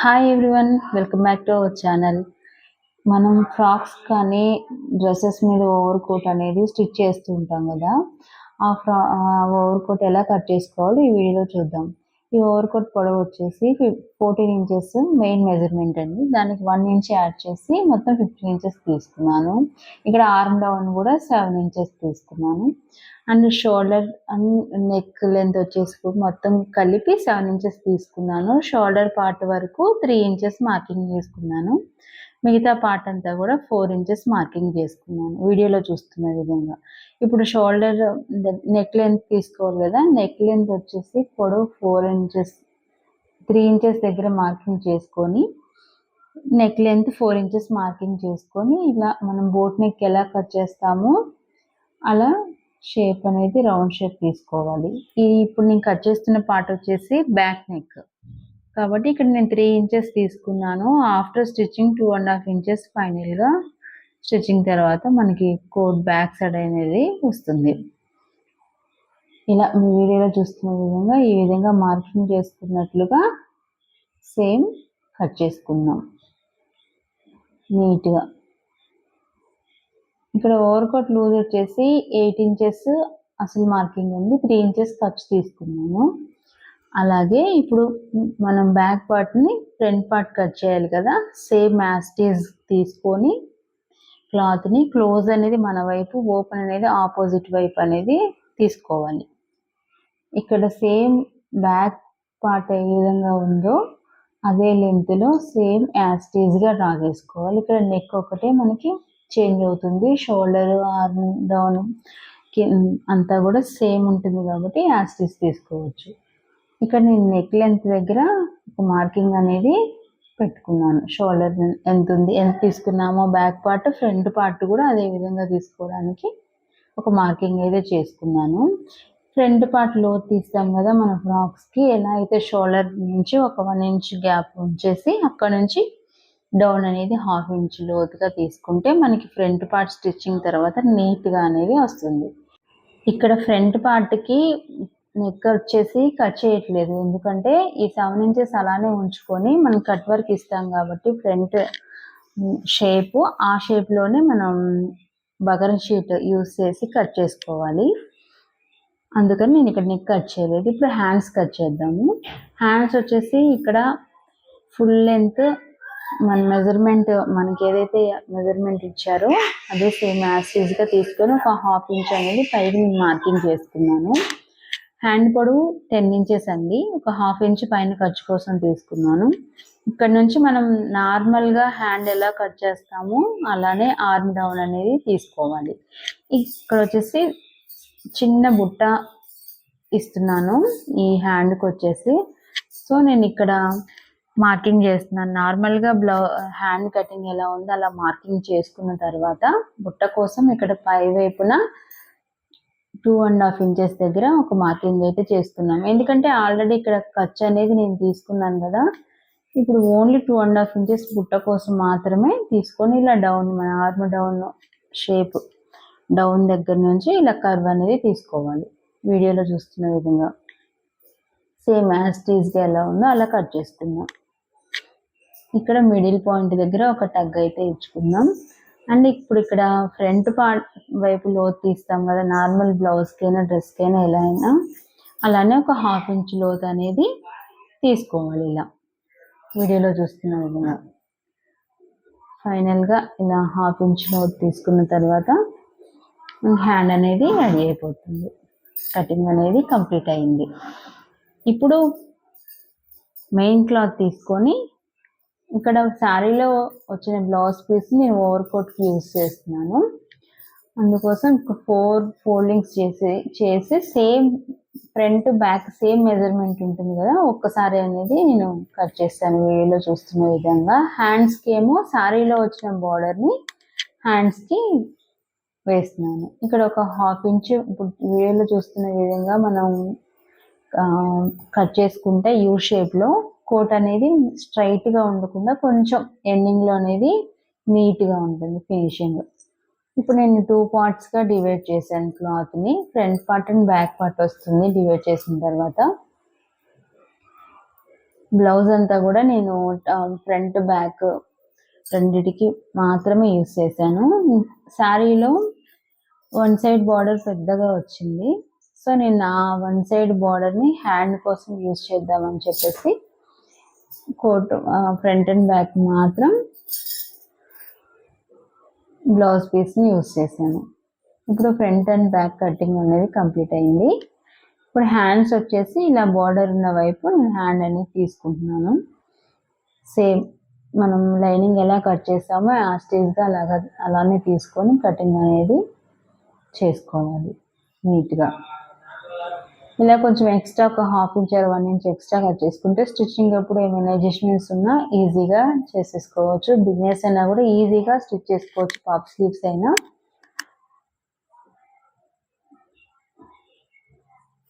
Hi everyone welcome back to our channel మనం frocks కానీ dresses మీద ఓవర్ కోట్ అనేది స్టిచ్ చేస్తూ ఉంటాం కదా. ఆ ఫ్రా ఓవర్ కోట్ ఎలా కట్ చేసుకోవాలో ఈ వీడియోలో చూద్దాం. ఈ ఓవర్ కోట్ పొడవు వచ్చేసి ఫోర్టీన్ ఇంచెస్ మెయిన్ మెజర్మెంట్ అండి. దానికి వన్ ఇంచ్ యాడ్ చేసి మొత్తం ఫిఫ్టీన్ ఇంచెస్ తీసుకున్నాను ఇక్కడ ఆర్మ్ డౌన్ కూడా సెవెన్ ఇంచెస్ తీసుకున్నాను and shoulder and neck length వచ్చేసి మొత్తం కలిపి సెవెన్ ఇంచెస్ తీసుకున్నాను. షోల్డర్ పార్ట్ వరకు త్రీ ఇంచెస్ మార్కింగ్ చేసుకున్నాను. మిగతా పార్ట్ అంతా కూడా ఫోర్ ఇంచెస్ మార్కింగ్ చేసుకున్నాను. వీడియోలో చూస్తున్న విధంగా. ఇప్పుడు షోల్డర్ నెక్ లెంత్ తీసుకోవాలి కదా నెక్ లెంత్ వచ్చేసి పొడవు ఫోర్ ఇంచెస్ త్రీ ఇంచెస్ దగ్గర మార్కింగ్ చేసుకొని neck length four inches marking చేసుకొని ఇలా మనం బోట్ నెక్ ఎలా కట్ చేస్తామో అలా షేప్ అనేది రౌండ్ షేప్ తీసుకోవాలి. ఇది ఇప్పుడు నేను కట్ చేస్తున్న పార్ట్ వచ్చేసి బ్యాక్ నెక్ కాబట్టి ఇక్కడ నేను త్రీ ఇంచెస్ తీసుకున్నాను. After stitching two and half inches ఫైనల్గా స్టిచ్చింగ్ తర్వాత మనకి కోట్ బ్యాక్ సైడ్ అనేది వస్తుంది. ఇలా మీ వీడియోలో చూస్తున్న విధంగా ఈ విధంగా మార్కింగ్ చేసుకున్నట్లుగా సేమ్ కట్ చేసుకుందాం. నీట్గా ఇక్కడ ఓవర్ కోట్ లూజ్ వచ్చేసి ఎయిట్ ఇంచెస్ అసలు మార్కింగ్ ఉంది. త్రీ ఇంచెస్ ఖర్చు తీసుకున్నాను. అలాగే ఇప్పుడు మనం బ్యాక్ పార్ట్ని ఫ్రంట్ పార్ట్ కట్ చేయాలి కదా. సేమ్ యాస్టీజ్ తీసుకొని క్లాత్ని క్లోజ్ అనేది మన వైపు ఓపెన్ అనేది ఆపోజిట్ వైపు అనేది తీసుకోవాలి. ఇక్కడ సేమ్ బ్యాక్ పార్ట్ ఏ విధంగా ఉందో అదే లెంత్లో సేమ్ యాస్టీజ్గా డ్రా చేసుకోవాలి. ఇక్కడ నెక్ ఒకటే మనకి చేంజ్ అవుతుంది. షోల్డర్ ఆర్మ్ డౌన్ అంతా కూడా సేమ్ ఉంటుంది కాబట్టి యాస్టీస్ తీసుకోవచ్చు. ఇక్కడ నేను నెక్ లెంత్ దగ్గర ఒక మార్కింగ్ అనేది పెట్టుకున్నాను. షోల్డర్ ఎంత ఉంది ఎంత తీసుకున్నామో బ్యాక్ పార్ట్ ఫ్రంట్ పార్ట్ కూడా అదే విధంగా తీసుకోవడానికి ఒక మార్కింగ్ అయితే చేసుకున్నాను. ఫ్రంట్ పార్ట్లో తీస్తాం కదా మన ఫ్రాక్స్కి ఎలా అయితే షోల్డర్ నుంచి ఒక వన్ ఇంచ్ గ్యాప్ ఉంచేసి అక్కడ నుంచి డౌన్ అనేది హాఫ్ ఇంచ్ లోతుగా తీసుకుంటే మనకి ఫ్రంట్ పార్ట్ స్టిచ్చింగ్ తర్వాత నీట్గా అనేది వస్తుంది. ఇక్కడ ఫ్రంట్ పార్ట్కి నెక్ వచ్చేసి కట్ చేయట్లేదు. ఎందుకంటే ఈ సెవెన్ ఇంచెస్ అలానే ఉంచుకొని మనం కట్ వర్క్ ఇస్తాం కాబట్టి ఫ్రంట్ షేప్ ఆ షేప్లోనే మనం బగర్ షీట్ యూస్ చేసి కట్ చేసుకోవాలి. అందుకని నేను ఇక్కడ నెక్ కట్ చేయలేదు. ఇప్పుడు హ్యాండ్స్ కట్ చేద్దాము. హ్యాండ్స్ వచ్చేసి ఇక్కడ ఫుల్ లెంత్ మన మెజర్మెంట్ మనకి ఏదైతే మెజర్మెంట్ ఇచ్చారో అదే సేమ్ యాసిడ్గా తీసుకొని ఒక హాఫ్ ఇంచ్ అనేది పైకి నేను మార్కింగ్ చేసుకున్నాను. హ్యాండ్ పొడవు టెన్ ఇంచెస్ అండి. ఒక హాఫ్ ఇంచ్ పైన ఖర్చు కోసం తీసుకున్నాను. ఇక్కడ నుంచి మనం నార్మల్గా హ్యాండ్ ఎలా కట్ చేస్తామో అలానే ఆర్మ్ డౌన్ అనేది తీసుకోవాలి. ఇక్కడ వచ్చేసి చిన్న బుట్ట ఇస్తున్నాను. ఈ హ్యాండ్కి వచ్చేసి. సో నేను ఇక్కడ మార్కింగ్ చేస్తున్నాను. నార్మల్గా బ్లౌ హ్యాండ్ కటింగ్ ఎలా ఉందో అలా మార్కింగ్ చేసుకున్న తర్వాత బుట్ట కోసం ఇక్కడ పై వైపున టూ అండ్ హాఫ్ ఇంచెస్ దగ్గర ఒక మార్కింగ్ అయితే చేస్తున్నాం. ఎందుకంటే ఆల్రెడీ ఇక్కడ ఖర్చు అనేది నేను తీసుకున్నాను కదా. ఇప్పుడు only two and half inches బుట్ట కోసం మాత్రమే తీసుకొని ఇలా డౌన్ మన ఆర్మ్ డౌన్ షేప్ డౌన్ దగ్గర నుంచి ఇలా కర్వ్ అనేది తీసుకోవాలి. వీడియోలో చూస్తున్న విధంగా. సేమ్ యాస్టీజ్గా ఎలా ఉందో అలా కట్ చేసుకుందాం ఇక్కడ మిడిల్ పాయింట్ దగ్గర ఒక టగ్ అయితే ఇచ్చుకుందాం అండ్ ఇప్పుడు ఇక్కడ ఫ్రంట్ పార్ట్ వైపు లోతు తీస్తాం కదా నార్మల్ బ్లౌజ్కైనా డ్రెస్కైనా ఎలా అయినా. అలానే ఒక హాఫ్ ఇంచ్ లోతు అనేది తీసుకోవాలి ఇలా. వీడియోలో చూస్తున్న విధంగా. ఫైనల్గా ఇలా హాఫ్ ఇంచ్ లోతు తీసుకున్న తర్వాత హ్యాండ్ అనేది రెడీ అయిపోతుంది. కటింగ్ అనేది కంప్లీట్ అయింది. ఇప్పుడు మెయిన్ క్లాత్ తీసుకొని ఇక్కడ శారీలో వచ్చిన బ్లౌజ్ పీస్ నేను ఓవర్ కోట్కి యూజ్ చేస్తున్నాను. అందుకోసం ఫోర్ ఫోల్డింగ్స్ చేసి చేసి same front back same measurement ఉంటుంది కదా ఒక్కసారి అనేది నేను కట్ చేస్తాను వీడియోలో చూస్తున్న విధంగా. హ్యాండ్స్కి ఏమో శారీలో వచ్చిన బార్డర్ని హ్యాండ్స్కి వేస్తున్నాను. ఇక్కడ ఒక హాఫ్ ఇంచ్ వీడియోలో చూస్తున్న విధంగా మనం కట్ చేసుకుంటే యూ షేప్లో కోట్ అనేది స్ట్రైట్గా ఉండకుండా కొంచెం ఎండింగ్లో అనేది నీట్గా ఉంటుంది ఫినిషింగ్ ఇప్పుడు నేను టూ పార్ట్స్గా డివైడ్ చేశాను క్లాత్ని front part and back part వస్తుంది డివైడ్ చేసిన తర్వాత. బ్లౌజ్ అంతా కూడా నేను ఫ్రంట్ బ్యాక్ రెండిటికి మాత్రమే యూస్ చేశాను. శారీలో వన్ సైడ్ బార్డర్ పెద్దగా వచ్చింది. సో నేను ఆ వన్ సైడ్ బార్డర్ని హ్యాండ్ కోసం యూస్ చేద్దామని చెప్పేసి కోట్ ఫ్రంట్ అండ్ బ్యాక్ మాత్రం బ్లౌజ్ పీస్ని యూస్ చేశాను. ఇప్పుడు ఫ్రంట్ అండ్ బ్యాక్ కటింగ్ అనేది కంప్లీట్ అయింది. ఇప్పుడు హ్యాండ్స్ వచ్చేసి ఇలా బార్డర్ ఉన్న వైపు నేను హ్యాండ్ అనేది తీసుకుంటున్నాను. సేమ్ మనం లైనింగ్ ఎలా కట్ చేసామో ఆ స్టేజ్గా అలాగా అలానే తీసుకొని కటింగ్ అనేది చేసుకోవాలి. నీట్గా. ఇలా కొంచెం ఎక్స్ట్రా ఒక half inch or one inch extra cut చేసుకుంటే స్టిచ్చింగ్ అప్పుడు ఏమైనా అడ్జస్ట్మెంట్స్ ఉన్నా ఈజీగా చేసేసుకోవచ్చు. బిజినెస్ అయినా కూడా ఈజీగా స్టిచ్ చేసుకోవచ్చు పాప్ స్లీవ్స్ అయినా.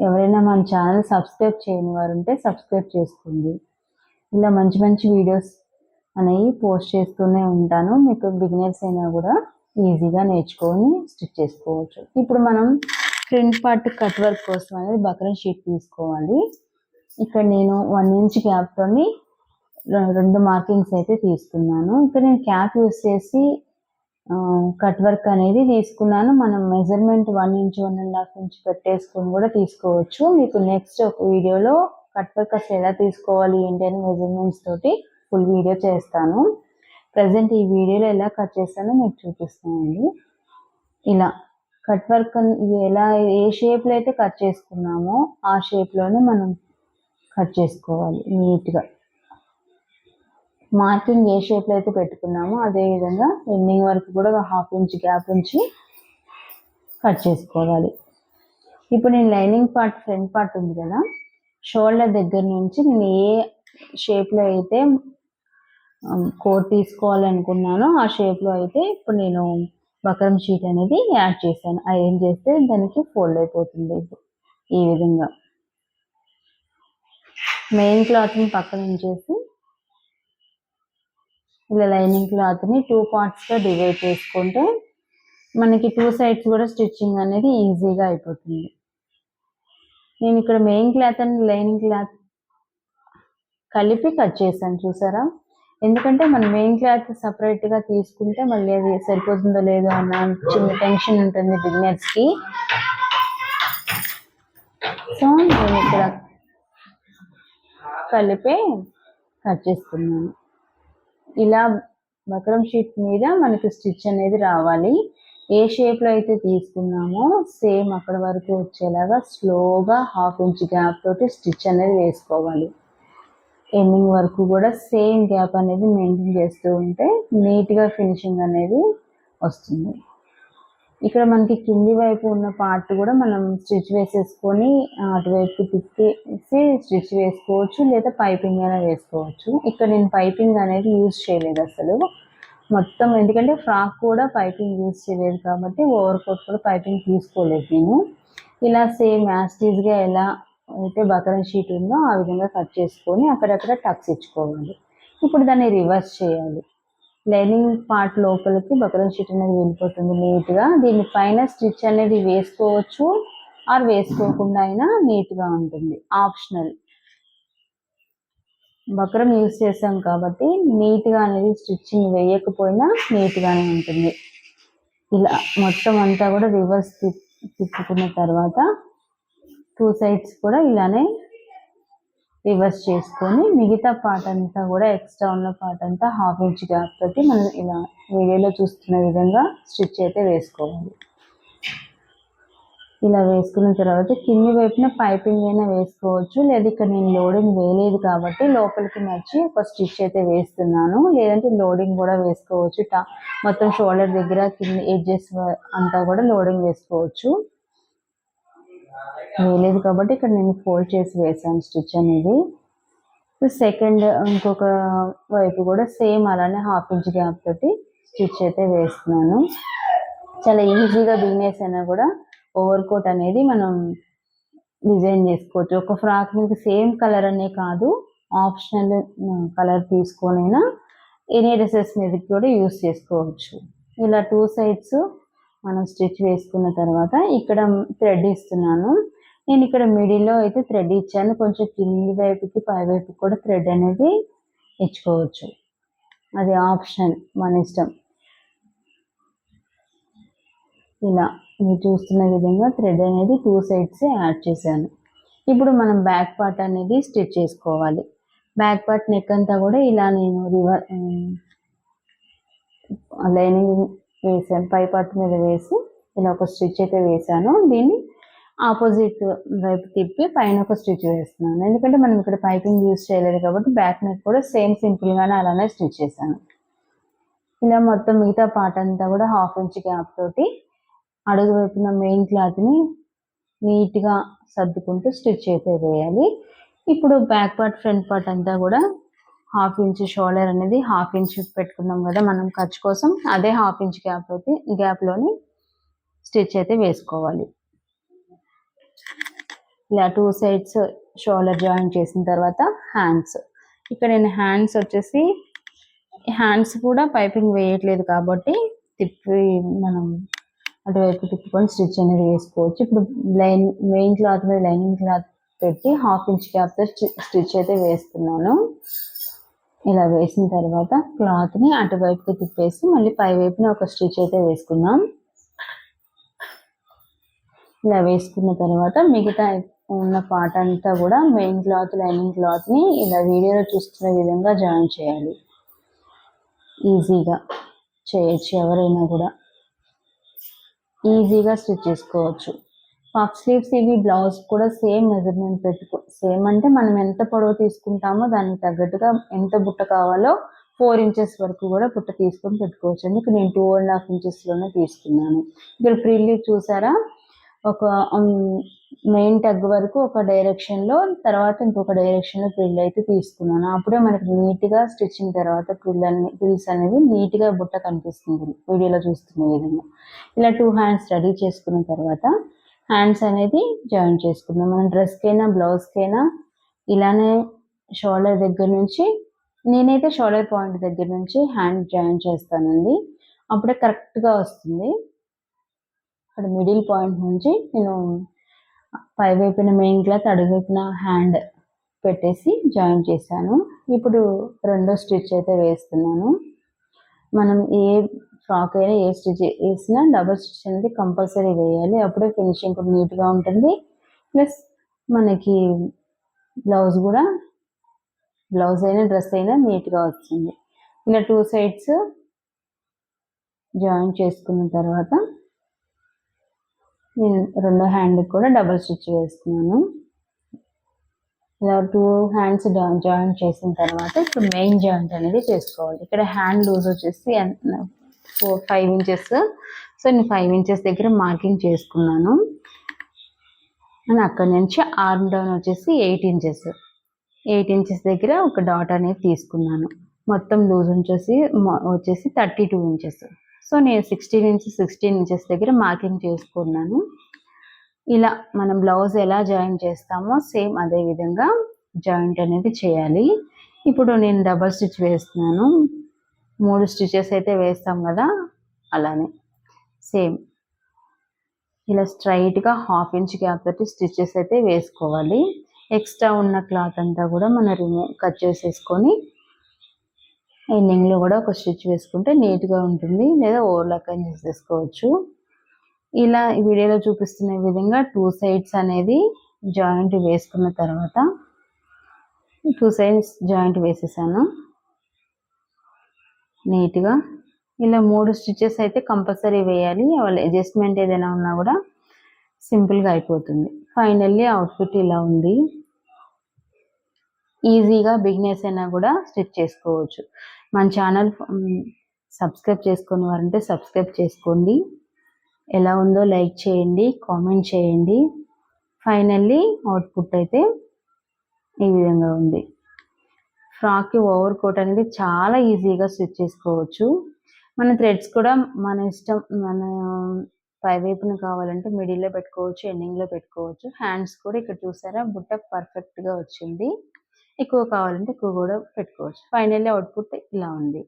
ఎవరైనా మన ఛానల్ సబ్స్క్రైబ్ చేయని వారు ఉంటే సబ్స్క్రైబ్ చేసుకోండి. ఇలా మంచి మంచి వీడియోస్ అనేవి పోస్ట్ చేస్తూనే ఉంటాను. మీకు బిగినర్స్ అయినా కూడా ఈజీగా నేర్చుకొని స్టిచ్ చేసుకోవచ్చు. ఇప్పుడు మనం ఫ్రంట్ పార్ట్ కట్ వర్క్ కోసం అనేది బక్రం షీట్ తీసుకోవాలి. ఇక్కడ నేను వన్ ఇంచ్ గ్యాప్తోని రెండు మార్కింగ్స్ అయితే తీసుకున్నాను. ఇక్కడ నేను క్యాప్ యూస్ చేసి కట్ వర్క్ అనేది తీసుకున్నాను. మనం measurement one inch one and half inch పెట్టేసుకొని కూడా తీసుకోవచ్చు. మీకు నెక్స్ట్ ఒక వీడియోలో కట్ వర్క్ అసలు ఎలా తీసుకోవాలి ఏంటి అని మెజర్మెంట్స్ తోటి ఫుల్ వీడియో చేస్తాను. ప్రజెంట్ ఈ వీడియోలో ఎలా కట్ చేస్తానో మీకు చూపిస్తానండి. ఇలా. కట్ వర్క్ ఎలా ఏ షేప్లో అయితే కట్ చేసుకున్నామో ఆ షేప్లోనే మనం కట్ చేసుకోవాలి నీట్గా మార్కింగ్ ఏ షేప్లో అయితే పెట్టుకున్నామో అదేవిధంగా ఎండింగ్ వరకు కూడా హాఫ్ ఇంచ్ గ్యాప్ ఉంచి కట్ చేసుకోవాలి. ఇప్పుడు నేను లైనింగ్ పార్ట్ ఫ్రంట్ పార్ట్ ఉంది కదా షోల్డర్ దగ్గర నుంచి నేను ఏ షేప్లో అయితే um, కోట్ తీసుకోవాలనుకున్నానో ఆ షేప్లో అయితే ఇప్పుడు నేను బకరం షీట్ అనేది యాడ్ చేశాను. ఏం చేస్తే దానికి ఫోల్డ్ అయిపోతుంది. ఈ విధంగా మెయిన్ క్లాత్ని పక్కన ఉంచేసి ఇలా లైనింగ్ క్లాత్ని టూ పార్ట్స్గా డివైడ్ చేసుకుంటే మనకి టూ సైడ్స్ కూడా స్టిచ్చింగ్ అనేది ఈజీగా అయిపోతుంది. నేను ఇక్కడ main cloth and lining cloth కలిపి కట్ చేశాను. చూసారా? ఎందుకంటే మన మెయిన్ క్లాత్ సపరేట్గా తీసుకుంటే మళ్ళీ అది సరిపోతుందో లేదో అన్న చిన్న టెన్షన్ ఉంటుంది బిగినర్స్కి సో నేను ఇక్కడ కలిపే కట్ చేస్తున్నాను. ఇలా బక్రం షీట్ మీద మనకి స్టిచ్ అనేది రావాలి. ఏ షేప్లో అయితే తీసుకున్నామో సేమ్ అక్కడ వరకు వచ్చేలాగా స్లోగా హాఫ్ ఇంచ్ గ్యాప్ తోటి స్టిచ్ అనేది వేసుకోవాలి. ఎండింగ్ వరకు కూడా సేమ్ గ్యాప్ అనేది మెయింటైన్ చేస్తూ ఉంటే నీట్గా ఫినిషింగ్ అనేది వస్తుంది. ఇక్కడ మనకి కింది వైపు ఉన్న పార్ట్ కూడా మనం స్టిచ్ వేసేసుకొని అటువైపు తిప్పేసి స్టిచ్ వేసుకోవచ్చు లేదా పైపింగ్ అయినా వేసుకోవచ్చు. ఇక్కడ నేను పైపింగ్ అనేది యూజ్ చేయలేదు అసలు. మొత్తం ఎందుకంటే ఫ్రాక్ కూడా పైపింగ్ యూజ్ చేయలేదు కాబట్టి ఓవర్ కోట్ కూడా పైపింగ్ తీసుకోలేదు నేను. ఇలా సేమ్ యాస్టీజ్గా ఎలా అయితే బకరం షీట్ ఉందో ఆ విధంగా కట్ చేసుకొని అక్కడక్కడ టక్స్ ఇచ్చుకోవాలి. ఇప్పుడు దాన్ని రివర్స్ చేయాలి. లైనింగ్ పార్ట్ లోపలికి బకరం షీట్ అనేది వెళ్ళిపోతుంది నీట్గా. దీని పైన స్టిచ్ అనేది వేసుకోవచ్చు ఆర్ వేసుకోకుండా అయినా నీట్గా ఉంటుంది. ఆప్షనల్. బక్రం యూస్ చేసాం కాబట్టి నీట్గా అనేది స్టిచ్చింగ్ వేయకపోయినా నీట్గానే ఉంటుంది. ఇలా మొత్తం అంతా కూడా రివర్స్ తిప్పుకున్న తర్వాత టూ సైడ్స్ కూడా ఇలానే రివర్స్ చేసుకొని మిగతా పార్ట్ అంతా కూడా ఎక్స్ట్రా ఉన్న పార్ట్ అంతా హాఫ్ ఇంచ్ గ్యాప్ తోటి మనం ఇలా వీడియోలో చూస్తున్న విధంగా స్టిచ్ అయితే వేసుకోవాలి. ఇలా వేసుకున్న తర్వాత కింది వైపున పైపింగ్ అయినా వేసుకోవచ్చు. లేదా ఇక్కడ నేను లోడింగ్ వేయలేదు కాబట్టి లోపలికి నచ్చి ఒక స్టిచ్ అయితే వేస్తున్నాను. లేదంటే లోడింగ్ కూడా వేసుకోవచ్చు. మొత్తం షోల్డర్ దగ్గర కింద ఎడ్జెస్ అంతా కూడా లోడింగ్ వేసుకోవచ్చు. వేయలేదు కాబట్టి ఇక్కడ నేను ఫోల్డ్ చేసి వేసాను స్టిచ్ అనేది. సెకండ్ ఇంకొక వైపు కూడా సేమ్ అలానే హాఫ్ ఇంచ్ గ్యాప్ తోటి స్టిచ్ అయితే వేస్తున్నాను. చాలా ఈజీగా బిగినర్స్ అయినా కూడా ఓవర్ కోట్ అనేది మనం డిజైన్ చేసుకోవచ్చు. ఒక ఫ్రాక్ మీద సేమ్ కలర్ అనే కాదు ఆప్షనల్ కలర్ తీసుకొనైనా ఎనీ డ్రెస్సెస్ మీద కూడా యూస్ చేసుకోవచ్చు. ఇలా టూ సైడ్స్ మనం స్టిచ్ వేసుకున్న తర్వాత ఇక్కడ థ్రెడ్ ఇస్తున్నాను. నేను ఇక్కడ మిడిల్లో అయితే థ్రెడ్ ఇచ్చాను. కొంచెం కింది వైపుకి పై వైపు కూడా థ్రెడ్ అనేది ఇచ్చుకోవచ్చు. అది ఆప్షన్ మన ఇష్టం. ఇలా మీరు చూస్తున్న విధంగా థ్రెడ్ అనేది టూ సైడ్స్ యాడ్ చేశాను. ఇప్పుడు మనం బ్యాక్ పార్ట్ అనేది స్టిచ్ చేసుకోవాలి. బ్యాక్ పార్ట్ నెక్ అంతా కూడా ఇలా నేను రివర్ లైనింగ్ వేసాను. పై పార్ట్ మీద వేసి ఇలా ఒక స్టిచ్ అయితే వేసాను. దీన్ని ఆపోజిట్ వైపు తిప్పి పైన ఒక స్టిచ్ వేస్తున్నాను ఎందుకంటే మనం ఇక్కడ పైపింగ్ యూస్ చేయలేదు కాబట్టి బ్యాక్ నెక్ కూడా సేమ్ సింపుల్గానే అలానే స్టిచ్ చేశాను. ఇలా మొత్తం మిగతా పార్ట్ అంతా కూడా హాఫ్ ఇంచ్ గ్యాప్ తోటి అడుగు వైపున మెయిన్ క్లాత్ని నీట్గా సర్దుకుంటూ స్టిచ్ అయితే వేయాలి. ఇప్పుడు బ్యాక్ పార్ట్ ఫ్రంట్ పార్ట్ అంతా కూడా హాఫ్ ఇంచ్ షోల్డర్ అనేది హాఫ్ ఇంచ్ పెట్టుకున్నాం కదా మనం ఖర్చు కోసం అదే హాఫ్ ఇంచ్ గ్యాప్ అయితే గ్యాప్లోని స్టిచ్ అయితే వేసుకోవాలి. ఇలా టూ సైడ్స్ షోల్డర్ జాయిన్ చేసిన తర్వాత హ్యాండ్స్ ఇక్కడ నేను హ్యాండ్స్ వచ్చేసి హ్యాండ్స్ కూడా పైపింగ్ వేయట్లేదు కాబట్టి తిప్పి మనం అటువైపు తిప్పుకొని స్టిచ్ అనేది వేసుకోవచ్చు. ఇప్పుడు లైన్ మెయిన్ క్లాత్ మీద లైనింగ్ క్లాత్ పెట్టి హాఫ్ ఇంచ్ క్యాప్తో స్టిచ్ అయితే వేస్తున్నాను. ఇలా వేసిన తర్వాత క్లాత్ని అటువైపుకి తిప్పేసి మళ్ళీ పై వైపున ఒక స్టిచ్ అయితే వేసుకుందాం. ఇలా వేసుకున్న తర్వాత మిగతా ఉన్న పార్ట్ అంతా కూడా మెయిన్ క్లాత్ లైనింగ్ క్లాత్ని ఇలా వీడియోలో చూస్తున్న విధంగా జాయిన్ చేయాలి. ఈజీగా చేయొచ్చు ఎవరైనా కూడా. ఈజీగా స్టిచ్ చేసుకోవచ్చు. పఫ్ స్లీవ్స్ ఇవి బ్లౌజ్ కూడా సేమ్ మెజర్మెంట్ పెట్టుకో సేమ్ అంటే మనం ఎంత పొడవు తీసుకుంటామో దానికి తగ్గట్టుగా ఎంత బుట్ట కావాలో ఫోర్ ఇంచెస్ వరకు కూడా బుట్ట తీసుకొని పెట్టుకోవచ్చు. అందుకే నేను టూ అండ్ హాఫ్ ఇంచెస్లోనే తీసుకున్నాను. ఇక్కడ ఫ్రీలీ చూసారా? ఒక మెయిన్ టగ్ వరకు ఒక డైరెక్షన్లో తర్వాత ఇంకొక డైరెక్షన్లో ప్రిల్ అయితే తీసుకున్నాను. అప్పుడే మనకి నీట్గా స్టిచ్చింగ్ తర్వాత ప్రిల్ అన్ని ప్రిల్స్ అనేది నీట్గా బుట్ట కనిపిస్తుంది. వీడియోలో చూస్తున్న విధంగా. ఇలా టూ హ్యాండ్స్ రెడీ చేసుకున్న తర్వాత హ్యాండ్స్ అనేది జాయిన్ చేసుకుందాం. మనం డ్రెస్కైనా బ్లౌజ్కైనా ఇలానే షోల్డర్ దగ్గర నుంచి నేనైతే షోల్డర్ పాయింట్ దగ్గర నుంచి హ్యాండ్ జాయిన్ చేస్తానండి. అప్పుడే కరెక్ట్గా వస్తుంది. అక్కడ మిడిల్ పాయింట్ నుంచి నేను పై వైపున మెయిన్ క్లాత్ అడుగువైపున హ్యాండ్ పెట్టేసి జాయిన్ చేశాను. ఇప్పుడు రెండో స్టిచ్ అయితే వేస్తున్నాను. మనం ఏ ఫ్రాక్ అయినా ఏ స్టిచ్ వేసినా డబుల్ స్టిచ్ అనేది కంపల్సరీ వేయాలి. అప్పుడే ఫినిషింగ్ కూడా నీట్గా ఉంటుంది. ప్లస్ మనకి బ్లౌజ్ కూడా బ్లౌజ్ అయినా డ్రెస్ అయినా నీట్గా వస్తుంది. ఇలా టూ సైడ్స్ జాయిన్ చేసుకున్న తర్వాత నేను రెండో హ్యాండ్ కూడా డబుల్ స్టిచ్ వేస్తున్నాను. ఇలా టూ హ్యాండ్స్ జాయింట్ చేసిన తర్వాత ఇప్పుడు మెయిన్ జాయింట్ అనేది చేసుకోవాలి. ఇక్కడ హ్యాండ్ లూజ్ వచ్చేసి ఫోర్ ఫైవ్ ఇంచెస్ సో నేను ఫైవ్ ఇంచెస్ దగ్గర మార్కింగ్ చేసుకున్నాను. అండ్ అక్కడి నుంచి ఆర్మ్ డౌన్ వచ్చేసి ఎయిట్ ఇంచెస్ ఎయిట్ ఇంచెస్ దగ్గర ఒక డాట్ అనేది తీసుకున్నాను. మొత్తం లూజ్ వచ్చేసి వచ్చేసి థర్టీ టూ ఇంచెస్ సో నేను సిక్స్టీన్ ఇంచెస్ సిక్స్టీన్ ఇంచెస్ దగ్గర మార్కింగ్ చేసుకున్నాను. ఇలా మనం బ్లౌజ్ ఎలా జాయిన్ చేస్తామో సేమ్ అదే విధంగా జాయింట్ అనేది చేయాలి. ఇప్పుడు నేను డబల్ స్టిచ్ వేస్తున్నాను. మూడు స్టిచెస్ అయితే వేస్తాం కదా అలానే సేమ్ ఇలా స్ట్రైట్గా హాఫ్ ఇంచ్ గ్యాప్ తోటి స్టిచెస్ అయితే వేసుకోవాలి. ఎక్స్ట్రా ఉన్న క్లాత్ అంతా కూడా మనం రిమూవ్ కట్ చేసేసుకొని ఎండింగ్లో కూడా ఒక స్టిచ్ వేసుకుంటే నీట్గా ఉంటుంది లేదా ఓవర్లాక్ అని చేసేసుకోవచ్చు ఇలా వీడియోలో చూపిస్తున్న విధంగా టూ సైడ్స్ అనేది జాయింట్ వేసుకున్న తర్వాత టూ సైడ్స్ జాయింట్ వేసేసాను. నీట్గా ఇలా మూడు స్టిచెస్ అయితే కంపల్సరీ వేయాలి. వాళ్ళ అడ్జస్ట్మెంట్ ఏదైనా ఉన్నా కూడా సింపుల్గా అయిపోతుంది. ఫైనల్లీ అవుట్ఫిట్ ఇలా ఉంది. ఈజీగా బిగినర్స్ అయినా కూడా స్టిచ్ చేసుకోవచ్చు. మన ఛానల్ సబ్స్క్రైబ్ చేసుకుని వారంటే సబ్స్క్రైబ్ చేసుకోండి. ఎలా ఉందో లైక్ చేయండి కామెంట్ చేయండి. ఫైనల్లీ అవుట్పుట్ అయితే ఈ విధంగా ఉంది. ఫ్రాక్కి ఓవర్ కోట్ అనేది చాలా ఈజీగా స్టిచ్ చేసుకోవచ్చు. మన థ్రెడ్స్ కూడా మన ఇష్టం మన పై వైపున కావాలంటే మిడిల్లో పెట్టుకోవచ్చు ఎండింగ్లో పెట్టుకోవచ్చు. హ్యాండ్స్ కూడా ఇక్కడ చూసారా? బుట్ట పర్ఫెక్ట్గా వచ్చింది. ఎక్కువ కావాలంటే ఎక్కువ కూడా పెట్టుకోవచ్చు. ఫైనల్లీ అవుట్పుట్ ఇలా ఉంది.